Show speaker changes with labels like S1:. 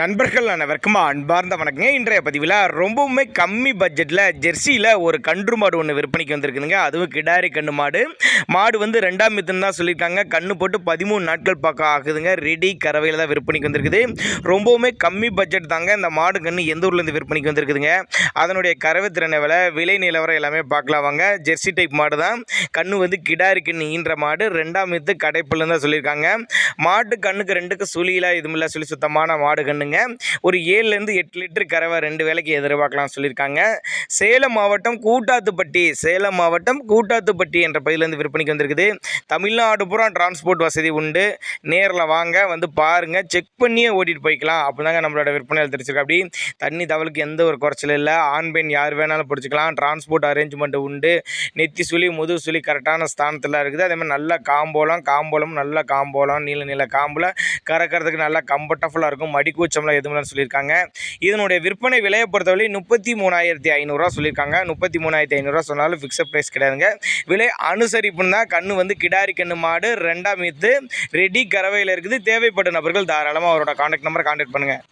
S1: நண்பர்கள் அனைவருக்கும் அன்பார்ந்த வணக்கங்க. இன்றைய பதிவில் ரொம்பவுமே கம்மி பட்ஜெட்டில் ஜெர்சியில் ஒரு கன்று மாடு ஒன்று விற்பனைக்கு வந்திருக்குதுங்க. அதுவும் கிடாரி கன்று மாடு. மாடு வந்து ரெண்டாம் மித்துன்னு தான் சொல்லியிருக்காங்க. கன்று போட்டு பதிமூணு நாட்கள் பக்கம் ஆகுதுங்க. ரெடி கறவையில் தான் விற்பனைக்கு வந்திருக்குது. ரொம்பவுமே கம்மி பட்ஜெட் தாங்க இந்த மாடு கன்று எந்த ஊர்லேருந்து விற்பனைக்கு வந்திருக்குதுங்க. அதனுடைய கறவை திறனை விலை விலை நிலவரம் எல்லாமே பார்க்கலாம் வாங்க. ஜெர்சி டைப் மாடு தான். கன்று வந்து கிடாரி கன்று ஈன்ற மாடு. ரெண்டாம் மித்து கடைப்புலன்னு தான் சொல்லியிருக்காங்க. மாட்டு கண்ணுக்கு ரெண்டுக்கு சுழியில் இதுமில்ல சுழி சுத்தமான மாடு கன்று கண்ணுங்க ஒரு ஏழுலேருந்து எட்டு லிட்டர் கறவை ரெண்டு வேலைக்கு எதிர்பார்க்கலாம் சொல்லியிருக்காங்க. சேலம் மாவட்டம் கூட்டாத்துப்பட்டி சேலம் மாவட்டம் கூட்டாத்துப்பட்டி என்ற பகுதியிலேருந்து விற்பனைக்கு வந்திருக்குது. தமிழ்நாடு பூரா டிரான்ஸ்போர்ட் வசதி உண்டு. நேரில் வாங்க வந்து பாருங்கள் செக் பண்ணியே ஓட்டிகிட்டு போய்க்கலாம். அப்படிதாங்க நம்மளோட விற்பனையில் தெரிஞ்சிருக்கு அப்படி தண்ணி தவளுக்கு எந்த ஒரு குறைச்சலும் இல்லை. ஆண் பெண் யார் வேணாலும் பிடிச்சிக்கலாம். டிரான்ஸ்போர்ட் அரேஞ்ச்மெண்ட் உண்டு. நெத்தி சுழி முதுகு சுழி கரெக்டான ஸ்தானத்தில் இருக்குது. அதே மாதிரி நல்ல காம்போலம் காம்போலம் நல்ல காம்போலம் நீல நீல காம்பில் கறக்கிறதுக்கு நல்லா கம்ஃபர்டபுளாக இருக்கும். மடிக்கூச்சம்லாம் எதுவும் சொல்லியிருக்காங்க. இதனுடைய விற்பனை விலையை பொறுத்தவரை முப்பத்தி மூணாயிரத்தி ஐநூறுரூவா சொல்லியிருக்காங்க. முப்பத்தி மூணாயிரத்தி ஐநூறுரூவா சொன்னாலும் ஃபிக்ஸட் ப்ரைஸ் கிடையாதுங்க. விலை அனுசரிப்புன்னு தான் கண்ணு வந்து கிடாரி கண்ணு மாடு ரெண்டாம் மீத்து ரெடி கறவையில் இருக்குது. தேவைப்பட்ட நபர்கள் தாராளமாக அவரோட காண்டாக்ட் நம்பரை காண்டாக்ட் பண்ணுங்கள்